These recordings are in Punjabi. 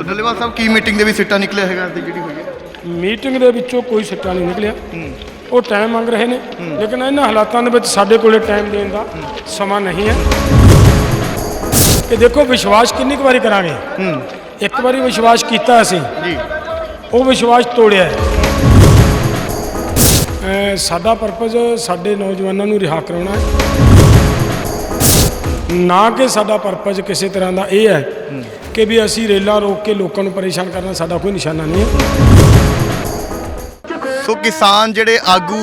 ਸੋ ਡੱਲੇਵਾਲ ਸਾਹਿਬ ਕੀ ਮੀਟਿੰਗ ਦੇ ਵਿੱਚ ਸਿੱਟਾ ਨਿਕਲਿਆ ਹੈਗਾ ਅੱਜ ਦੀ ਜਿਹੜੀ ਹੋਈ ਹੈ? ਮੀਟਿੰਗ ਦੇ ਵਿੱਚੋਂ ਕੋਈ ਸਿੱਟਾ ਨਹੀਂ ਨਿਕਲਿਆ। ਉਹ ਟਾਈਮ ਮੰਗ ਰਹੇ ਨੇ ਲੇਕਿਨ ਇਹਨਾਂ ਹਾਲਾਤਾਂ ਦੇ ਵਿੱਚ ਸਾਡੇ ਕੋਲੇ ਟਾਈਮ ਦੇਣ ਦਾ ਸਮਾਂ ਨਹੀਂ ਹੈ। ਇਹ ਦੇਖੋ ਵਿਸ਼ਵਾਸ ਕਿੰਨੀ ਕੁ ਵਾਰੀ ਕਰਾਂਗੇ? ਇੱਕ ਵਾਰੀ ਵਿਸ਼ਵਾਸ ਕੀਤਾ ਅਸੀਂ। ਜੀ। ਉਹ ਵਿਸ਼ਵਾਸ ਤੋੜਿਆ ਹੈ। ਸਾਡਾ ਪਰਪਸ ਸਾਡੇ ਨੌਜਵਾਨਾਂ ਨੂੰ ਰਿਹਾ ਕਰਾਉਣਾ ਹੈ। ਨਾ ਕਿ ਸਾਡਾ ਪਰਪਸ ਕਿਸੇ ਤਰ੍ਹਾਂ ਦਾ ਇਹ ਹੈ। ਕਿ ਵੀ ਅਸੀਂ ਰੇਲਾਂ ਰੋਕ ਕੇ ਲੋਕਾਂ ਨੂੰ ਪਰੇਸ਼ਾਨ ਕਰਨਾ ਸਾਡਾ ਕੋਈ ਨਿਸ਼ਾਨਾ ਨਹੀਂ ਹੈ। ਸੋ ਕਿਸਾਨ ਜਿਹੜੇ ਆਗੂ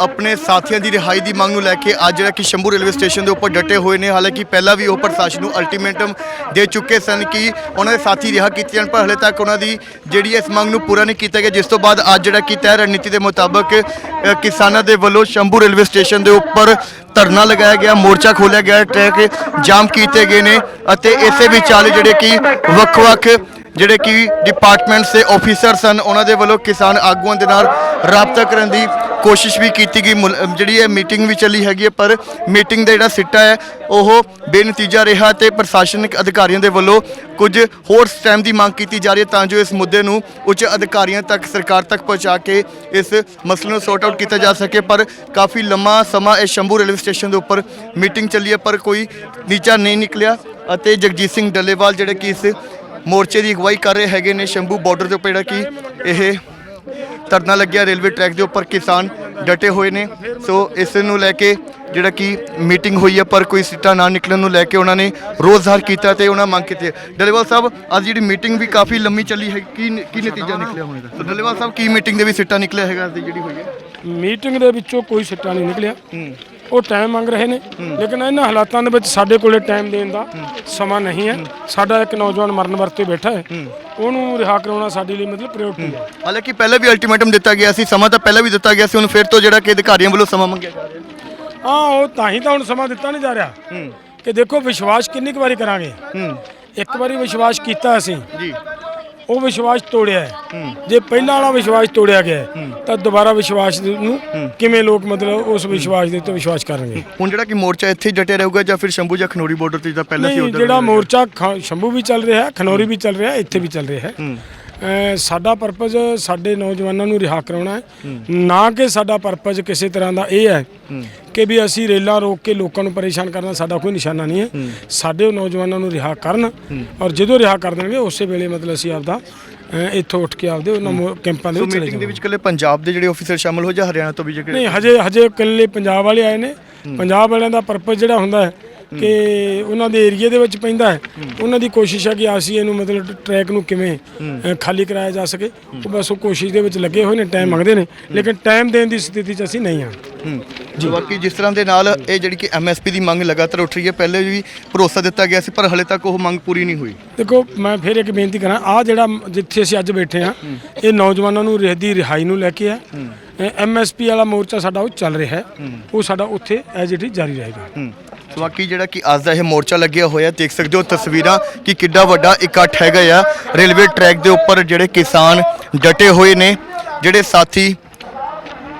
ਆਪਣੇ ਸਾਥੀਆਂ ਦੀ ਰਿਹਾਈ ਦੀ ਮੰਗ ਨੂੰ ਲੈ ਕੇ ਅੱਜ ਜਿਹੜਾ ਕਿ ਸ਼ੰਭੂ ਰੇਲਵੇ ਸਟੇਸ਼ਨ ਦੇ ਉੱਪਰ ਡਟੇ ਹੋਏ ਨੇ। ਹਾਲਾਂਕਿ ਪਹਿਲਾਂ ਵੀ ਉਹ ਪ੍ਰਸ਼ਾਸਨ ਨੂੰ ਅਲਟੀਮੇਟਮ ਦੇ ਚੁੱਕੇ ਸਨ ਕਿ ਉਹਨਾਂ ਦੇ ਸਾਥੀ ਰਿਹਾ ਕੀਤੇ ਜਾਣ, ਪਰ ਹਲੇ ਤੱਕ ਉਹਨਾਂ ਦੀ ਜਿਹੜੀ ਇਸ ਮੰਗ ਨੂੰ ਪੂਰਾ ਨਹੀਂ ਕੀਤਾ ਗਿਆ, ਜਿਸ ਤੋਂ ਬਾਅਦ ਅੱਜ ਜਿਹੜਾ ਕਿ ਤੈਅ ਰਣਨੀਤੀ ਦੇ ਮੁਤਾਬਕ ਕਿਸਾਨਾਂ ਦੇ ਵੱਲੋਂ ਸ਼ੰਭੂ ਰੇਲਵੇ ਸਟੇਸ਼ਨ ਦੇ ਉੱਪਰ ਧਰਨਾ ਲਗਾਇਆ ਗਿਆ, ਮੋਰਚਾ ਖੋਲ੍ਹਿਆ ਗਿਆ, ਟਰੈਕ ਜਾਮ ਕੀਤੇ ਗਏ ਨੇ ਅਤੇ ਇਸੇ ਵਿਚਾਲੇ ਜਿਹੜੇ ਕਿ ਵੱਖ-ਵੱਖ ਜਿਹੜੇ ਕਿ ਡਿਪਾਰਟਮੈਂਟਸ ਦੇ ਆਫੀਸਰ ਸਨ, ਉਹਨਾਂ ਦੇ ਵੱਲੋਂ ਕਿਸਾਨ ਆਗੂਆਂ ਦੇ ਨਾਲ ਰਾਬਤਾ ਕਰਨ ਦੀ ਕੋਸ਼ਿਸ਼ ਵੀ ਕੀਤੀ ਗਈ, ਮੁਲ- ਜਿਹੜੀ ਇਹ ਮੀਟਿੰਗ ਵੀ ਚੱਲੀ ਹੈਗੀ ਹੈ, ਪਰ ਮੀਟਿੰਗ ਦਾ ਜਿਹੜਾ ਸਿੱਟਾ ਹੈ, ਉਹ ਬੇਨਤੀਜਾ ਰਿਹਾ ਤੇ ਪ੍ਰਸ਼ਾਸਨਿਕ ਅਧਿਕਾਰੀਆਂ ਦੇ ਵੱਲੋਂ ਕੁਝ ਹੋਰ ਸਟੈਮ ਦੀ ਮੰਗ ਕੀਤੀ ਜਾ ਰਹੀ ਹੈ ਤਾਂ ਜੋ ਇਸ ਮੁੱਦੇ ਨੂੰ ਉੱਚ ਅਧਿਕਾਰੀਆਂ ਤੱਕ, ਸਰਕਾਰ ਤੱਕ ਪਹੁੰਚਾ ਕੇ ਇਸ ਮਸਲੇ ਨੂੰ ਸੌਰਟ ਆਊਟ ਕੀਤਾ ਜਾ ਸਕੇ। ਪਰ ਕਾਫੀ ਲੰਮਾ ਸਮਾਂ ਇਹ ਸ਼ੰਭੂ ਰੇਲਵੇ ਸਟੇਸ਼ਨ ਦੇ ਉੱਪਰ ਮੀਟਿੰਗ ਚੱਲੀ ਹੈ, ਪਰ ਕੋਈ ਨੀਚਾ ਨਹੀਂ ਨਿਕਲਿਆ ਅਤੇ ਜਗਜੀਤ ਸਿੰਘ ਡੱਲੇਵਾਲ ਜਿਹੜੇ ਕਿ ਇਸ ਮੋਰਚੇ ਦੀ ਅਗਵਾਈ ਕਰ ਰਹੇ ਹੈਗੇ ਨੇ, ਸ਼ੰਭੂ ਬਾਰਡਰ ਦੇ ਉੱਪਰ ਜਿਹੜਾ ਕਿ ਇਹ ਧਰਨਾ ਲੱਗਿਆ ਰੇਲਵੇ ਟਰੈਕ ਦੇ ਉੱਪਰ ਕਿਸਾਨ ਡਟੇ ਹੋਏ ਨੇ। ਸੋ ਇਸ ਨੂੰ ਲੈ ਕੇ ਜਿਹੜਾ ਕਿ ਮੀਟਿੰਗ ਹੋਈ ਹੈ ਪਰ ਕੋਈ ਸਿੱਟਾ ਨਾ ਨਿਕਲਣ ਨੂੰ ਲੈ ਕੇ ਉਹਨਾਂ ਨੇ ਰੋਜ਼ ਜ਼ਾਹਰ ਕੀਤਾ ਤੇ ਉਹਨਾਂ ਮੰਗ ਕੀਤੀ ਡੱਲੇਵਾਲ ਸਾਹਿਬ ਅੱਜ ਜਿਹੜੀ ਮੀਟਿੰਗ ਵੀ ਕਾਫੀ ਲੰਮੀ ਚੱਲੀ ਹੈ ਕੀ ਕੀ ਨਤੀਜਾ ਨਿਕਲਿਆ ਹੋਣੇ ਦਾ ਡੱਲੇਵਾਲ ਸਾਹਿਬ ਕੀ ਮੀਟਿੰਗ ਦੇ ਵਿੱਚ ਸਿੱਟਾ ਨਿਕਲਿਆ ਹੈਗਾ ਅੱਜ ਦੀ ਜਿਹੜੀ ਹੋਈ ਹੈ? ਮੀਟਿੰਗ ਦੇ ਵਿੱਚੋਂ ਕੋਈ ਸਿੱਟਾ ਨਹੀਂ ਨਿਕਲਿਆ। ਉਹ ਟਾਈਮ ਮੰਗ ਰਹੇ ਨੇ। ਲੇਕਿਨ ਇਹਨਾਂ ਹਾਲਾਤਾਂ ਦੇ ਵਿੱਚ ਸਾਡੇ ਕੋਲੇ ਟਾਈਮ ਦੇਣ ਦਾ ਸਮਾਂ ਨਹੀਂ ਹੈ। ਸਾਡਾ ਇੱਕ ਨੌਜਵਾਨ ਮਰਨ ਵਰਤੇ ਬੈਠਾ ਹੈ। ਉਹਨੂੰ ਰਿਹਾ ਕਰਾਉਣਾ ਸਾਡੇ ਲਈ ਮਤਲਬ ਪ੍ਰਾਇੋਰਟੀ ਹੈ। ਹਾਲਾਂਕਿ ਪਹਿਲਾਂ ਵੀ ਅਲਟੀਮੇਟਮ ਦਿੱਤਾ ਗਿਆ ਸੀ ਸਮਾਂ ਤਾਂ ਪਹਿਲਾਂ ਵੀ ਦਿੱਤਾ ਗਿਆ ਸੀ ਹੁਣ ਫਿਰ ਤੋਂ ਜਿਹੜਾ ਕਿ ਅਧਿਕਾਰੀਆਂ ਵੱਲੋਂ ਸਮਾਂ ਮੰਗਿਆ ਜਾ ਰਿਹਾ ਹਾਂ। ਉਹ ਤਾਂ ਹੀ ਤਾਂ ਹੁਣ ਸਮਾਂ ਦਿੱਤਾ ਨਹੀਂ ਜਾ ਰਿਹਾ। ਕਿ ਦੇਖੋ ਵਿਸ਼ਵਾਸ ਕਿੰਨੀ ਕੁ ਵਾਰੀ ਕਰਾਂਗੇ। ਹੂੰ। ਇੱਕ ਵਾਰੀ ਵਿਸ਼ਵਾਸ ਕੀਤਾ ਅਸੀਂ। ਜੀ। ਉਹ ਵਿਸ਼ਵਾਸ ਤੋੜਿਆ ਹੈ। ਜੇ ਪਹਿਲਾਂ ਵਾਲਾ ਵਿਸ਼ਵਾਸ ਤੋੜਿਆ ਗਿਆ ਹੈ, ਤਾਂ ਦੁਬਾਰਾ ਵਿਸ਼ਵਾਸ ਨੂੰ ਕਿਵੇਂ ਲੋਕ ਮਤਲਬ ਉਸ ਵਿਸ਼ਵਾਸ ਦੇ ਉੱਤੇ ਵਿਸ਼ਵਾਸ ਕਰਨਗੇ? ਹੁਣ ਜਿਹੜਾ ਕਿ ਮੋਰਚਾ ਇੱਥੇ ਹੀ ਡਟਿਆ ਰਹੂਗਾ ਜਾਂ ਫਿਰ ਸ਼ੰਭੂ ਜਾਂ ਖਨੋਰੀ ਬਾਰਡਰ ਤੇ ਜਿੱਦਾਂ ਪਹਿਲਾਂ ਸੀ ਨਹੀਂ ਉਧਰ ਜਿਹੜਾ ਮੋਰਚਾ ਖ- ਸ਼ੰਭੂ ਵੀ ਚੱਲ ਰਿਹਾ ਹੈ ਖਨੌਰੀ ਵੀ ਚੱਲ ਰਿਹਾ ਹੈ ਇੱਥੇ ਵੀ ਚੱਲ ਰਿਹਾ ਹੈ। ਸਾਡਾ ਪਰਪਸ ਸਾਡੇ ਨੌਜਵਾਨਾਂ ਨੂੰ ਰਿਹਾ ਕਰਾਉਣਾ ਹੈ। ਨਾ ਕਿ ਸਾਡਾ ਪਰਪਸ ਕਿਸੇ ਤਰ੍ਹਾਂ ਦਾ ਇਹ ਹੈ ਕਿ ਵੀ ਅਸੀਂ ਰੇਲਾਂ ਰੋਕ ਕੇ ਲੋਕਾਂ ਨੂੰ ਪਰੇਸ਼ਾਨ ਕਰਨਾ ਸਾਡਾ ਕੋਈ ਨਿਸ਼ਾਨਾ ਨਹੀਂ ਹੈ। ਸਾਡੇ ਨੌਜਵਾਨਾਂ ਨੂੰ ਰਿਹਾ ਕਰਨ ਔਰ ਜਦੋਂ ਰਿਹਾ ਕਰ ਦੇਣਗੇ ਉਸੇ ਵੇਲੇ ਮਤਲਬ ਅਸੀਂ ਆਪਦਾ ਇੱਥੋਂ ਉੱਠ ਕੇ ਆਪਦੇ ਉਹਨਾਂ ਕੈਂਪਾਂ ਦੇ ਵਿੱਚ ਚਲੇ ਮੀਟਿੰਗ ਦੇ ਜਾਵਾਂਗੇ। ਵਿੱਚ ਕੱਲੇ ਪੰਜਾਬ ਦੇ ਜਿਹੜੇ ਆਫੀਸਰ ਸ਼ਾਮਲ ਹੋ ਜਾਂ ਹਰਿਆਣਾ ਤੋਂ ਵੀ ਜਿਹੜੇ ਨਹੀਂ ਹਜੇ ਹਜੇ ਇਕੱਲੇ ਪੰਜਾਬ ਵਾਲੇ ਆਏ ਨੇ। ਪੰਜਾਬ ਵਾਲਿਆਂ ਦਾ ਪਰਪਸ ਜਿਹੜਾ ਹੁੰਦਾ ਹੈ ਕਿ ਉਹਨਾਂ ਦੇ ਏਰੀਆ ਦੇ ਵਿੱਚ ਪੈਂਦਾ ਹੈ। ਉਹਨਾਂ ਦੀ ਕੋਸ਼ਿਸ਼ ਹੈ ਕਿ ਅਸੀਂ ਇਹਨੂੰ ਮਤਲਬ ਟਰੈਕ ਨੂੰ ਕਿਵੇਂ ਅ, ਖਾਲੀ ਕਰਾਇਆ ਜਾ ਸਕੇ। ਉਹ ਬਸ ਉਹ ਕੋਸ਼ਿਸ਼ ਦੇ ਵਿੱਚ ਲੱਗੇ ਹੋਏ ਨੇ ਟਾਈਮ ਮੰਗਦੇ ਨੇ। ਲੇਕਿਨ ਟਾਈਮ ਦੇਣ ਦੀ ਸਥਿਤੀ 'ਚ ਅਸੀਂ ਨਹੀਂ ਹਾਂ। ਹੂੰ। ਜੀ। ਬਾਕੀ ਜਿਸ ਤਰ੍ਹਾਂ ਦੇ ਨਾਲ ਇਹ ਜਿਹੜੀ ਕਿ ਐਮਐਸਪੀ ਦੀ ਮੰਗ ਲਗਾਤਾਰ ਉੱਠ ਰਹੀ ਹੈ ਪਹਿਲੇ ਵੀ ਭਰੋਸਾ ਦਿੱਤਾ ਗਿਆ ਸੀ ਪਰ ਹਲੇ ਤੱਕ ਉਹ ਮੰਗ ਪੂਰੀ ਨਹੀਂ ਹੋਈ। ਦੇਖੋ ਮੈਂ ਫਿਰ ਇੱਕ ਬੇਨਤੀ ਕਰਾਂ ਆ ਜਿਹੜਾ ਮ- ਜਿੱਥੇ ਅਸੀਂ ਅੱਜ ਬੈਠੇ ਹਾਂ ਇਹ ਨੌਜਵਾਨਾਂ ਨੂੰ ਰਹਿ ਦੀ ਰਿਹਾਈ ਨੂੰ ਲੈ ਕੇ ਹੈ। ਐਮਐਸਪੀ ਵਾਲਾ ਮੋਰਚਾ ਸਾਡਾ ਉਹ ਚੱਲ ਰਿਹਾ ਹੈ। ਉਹ ਸਾਡਾ ਉੱਥੇ ਐਜ ਇਟ ਇਜ਼ ਜਾਰੀ ਰਹੇਗਾ। ਹੂੰ। ਸੋ ਬਾਕੀ ਜਿਹੜਾ ਕਿ ਅੱਜ ਦਾ ਇਹ ਮੋਰਚਾ ਲੱਗਿਆ ਹੋਇਆ, ਦੇਖ ਸਕਦੇ ਹੋ ਤਸਵੀਰਾਂ ਕਿ ਕਿੱਡਾ ਵੱਡਾ ਇਕੱਠ ਹੈਗਾ ਆ। ਰੇਲਵੇ ਟਰੈਕ ਦੇ ਉੱਪਰ ਜਿਹੜੇ ਕਿਸਾਨ ਡਟੇ ਹੋਏ ਨੇ, ਜਿਹੜੇ ਸਾਥੀ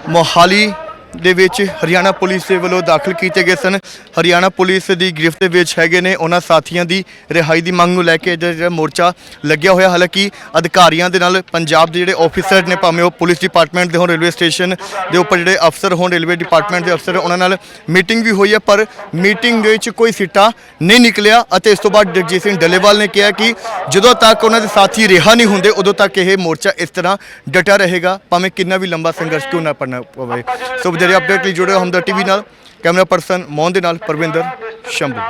ਮੋਹਾਲੀ ਦੇ ਵਿੱਚ ਹਰਿਆਣਾ ਪੁਲਿਸ ਦੇ ਵੱਲੋਂ ਦਾਖਲ ਕੀਤੇ ਗਏ ਸਨ। ਹਰਿਆਣਾ ਪੁਲਿਸ ਦੀ ਗ੍ਰਿਫਤ ਦੇ ਵਿੱਚ ਹੈਗੇ ਨੇ ਉਹਨਾਂ ਸਾਥੀਆਂ ਦੀ ਰਿਹਾਈ ਦੀ ਮੰਗ ਨੂੰ ਲੈ ਕੇ ਜਿਹੜਾ ਜਿਹੜਾ ਮੋਰਚਾ ਲੱਗਿਆ ਹੋਇਆ। ਹਾਲਾਂਕਿ ਅਧਿਕਾਰੀਆਂ ਦੇ ਨਾਲ ਪੰਜਾਬ ਦੇ ਜਿਹੜੇ ਆਫੀਸਰ ਨੇ ਭਾਵੇਂ ਉਹ ਪੁਲਿਸ ਡਿਪਾਰਟਮੈਂਟ ਦੇ ਹੋਣ ਰੇਲਵੇ ਸਟੇਸ਼ਨ ਦੇ ਉੱਪਰ ਜਿਹੜੇ ਅਫਸਰ ਹੋਣ ਰੇਲਵੇ ਡਿਪਾਰਟਮੈਂਟ ਦੇ ਅਫਸਰ, ਉਹਨਾਂ ਨਾਲ ਮੀਟਿੰਗ ਵੀ ਹੋਈ ਹੈ, ਪਰ ਮੀਟਿੰਗ ਦੇ ਵਿੱਚ ਕੋਈ ਸਿੱਟਾ ਨਹੀਂ ਨਿਕਲਿਆ ਅਤੇ ਇਸ ਤੋਂ ਬਾਅਦ ਜਗਜੀਤ ਸਿੰਘ ਡੱਲੇਵਾਲ ਨੇ ਕਿਹਾ ਕਿ ਜਦੋਂ ਤੱਕ ਉਹਨਾਂ ਦੇ ਸਾਥੀ ਰਿਹਾ ਨਹੀਂ ਹੁੰਦੇ, ਉਦੋਂ ਤੱਕ ਇਹ ਮੋਰਚਾ ਇਸ ਤਰ੍ਹਾਂ ਡਟਾ ਰਹੇਗਾ, ਭਾਵੇਂ ਕਿੰਨਾ ਵੀ ਲੰਬਾ ਸੰਘਰਸ਼ ਕਿਉਂ ਨਾ ਪੜਨਾ ਪਵੇ। ਸੋ ਜਿਹੜੇ ਅਪਡੇਟ ਲਈ ਜੁੜੇ ਹੋ ਹਮਦਰ ਟੀਵੀ ਨਾਲ ਕੈਮਰਾ ਪਰਸਨ ਮੋਹਨ ਦੇ ਨਾਲ ਪਰਵਿੰਦਰ ਸ਼ੰਭੂ।